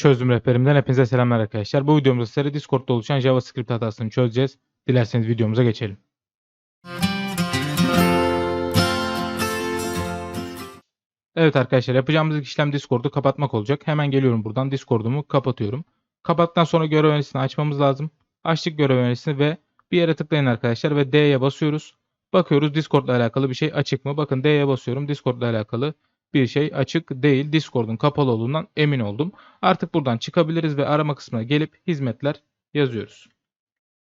Çözdüm rehberimden hepinize selamlar arkadaşlar. Bu videomuzda sizlere Discord'da oluşan JavaScript hatasını çözeceğiz. Dilerseniz videomuza geçelim. Evet arkadaşlar yapacağımız ilk işlem Discord'u kapatmak olacak. Hemen geliyorum buradan Discord'umu kapatıyorum. Kapattıktan sonra görev önerisini açmamız lazım. Açtık görev önerisini ve bir yere tıklayın arkadaşlar ve D'ye basıyoruz. Bakıyoruz Discord'la alakalı bir şey açık mı? Bakın D'ye basıyorum. Discord'la alakalı bir şey açık değil. Discord'un kapalı olduğundan emin oldum. Artık buradan çıkabiliriz ve arama kısmına gelip hizmetler yazıyoruz.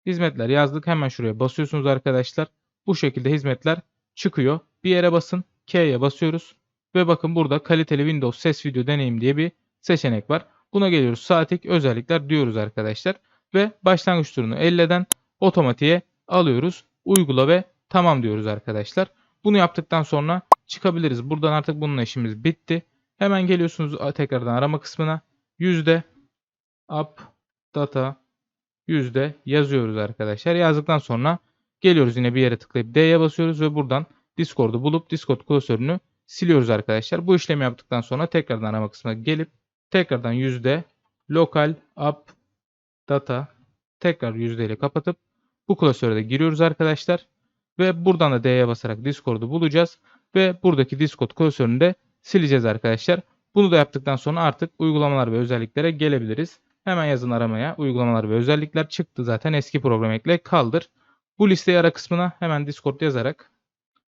Hizmetler yazdık. Hemen şuraya basıyorsunuz arkadaşlar. Bu şekilde hizmetler çıkıyor. Bir yere basın. K'ye basıyoruz. Ve bakın burada kaliteli Windows ses video deneyim diye bir seçenek var. Buna geliyoruz. Statik özellikler diyoruz arkadaşlar. Ve başlangıç turunu 50'den otomatiğe alıyoruz. Uygula ve tamam diyoruz arkadaşlar. Bunu yaptıktan sonra çıkabiliriz. Buradan artık bununla işimiz bitti. Hemen geliyorsunuz tekrardan arama kısmına. Yüzde up data yüzde yazıyoruz arkadaşlar. Yazdıktan sonra geliyoruz yine bir yere tıklayıp D'ye basıyoruz ve buradan Discord'u bulup Discord klasörünü siliyoruz arkadaşlar. Bu işlemi yaptıktan sonra tekrardan arama kısmına gelip tekrardan yüzde local up data tekrar yüzdeyle kapatıp bu klasöre de giriyoruz arkadaşlar. Ve buradan da D'ye basarak Discord'u bulacağız. Ve buradaki Discord klasörünü de sileceğiz arkadaşlar. Bunu da yaptıktan sonra artık uygulamalar ve özelliklere gelebiliriz. Hemen yazın aramaya. Uygulamalar ve özellikler çıktı zaten eski program ekle kaldır. Bu listeyi ara kısmına hemen Discord yazarak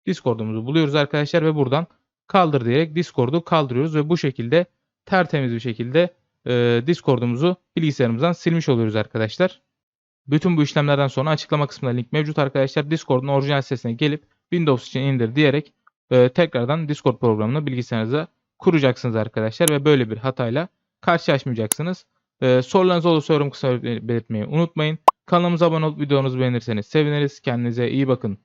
Discord'umuzu buluyoruz arkadaşlar ve buradan kaldır diyerek Discord'u kaldırıyoruz ve bu şekilde tertemiz bir şekilde e, Discord'umuzu bilgisayarımızdan silmiş oluyoruz arkadaşlar. Bütün bu işlemlerden sonra açıklama kısmında link mevcut arkadaşlar. Discord'un orijinal sitesine gelip Windows için indir diyerek e, tekrardan Discord programını bilgisayarınıza kuracaksınız arkadaşlar ve böyle bir hatayla karşılaşmayacaksınız. E, sorularınız olursa yorum kısmına belirtmeyi unutmayın. Kanalımıza abone olup videomuzu beğenirseniz seviniriz. Kendinize iyi bakın.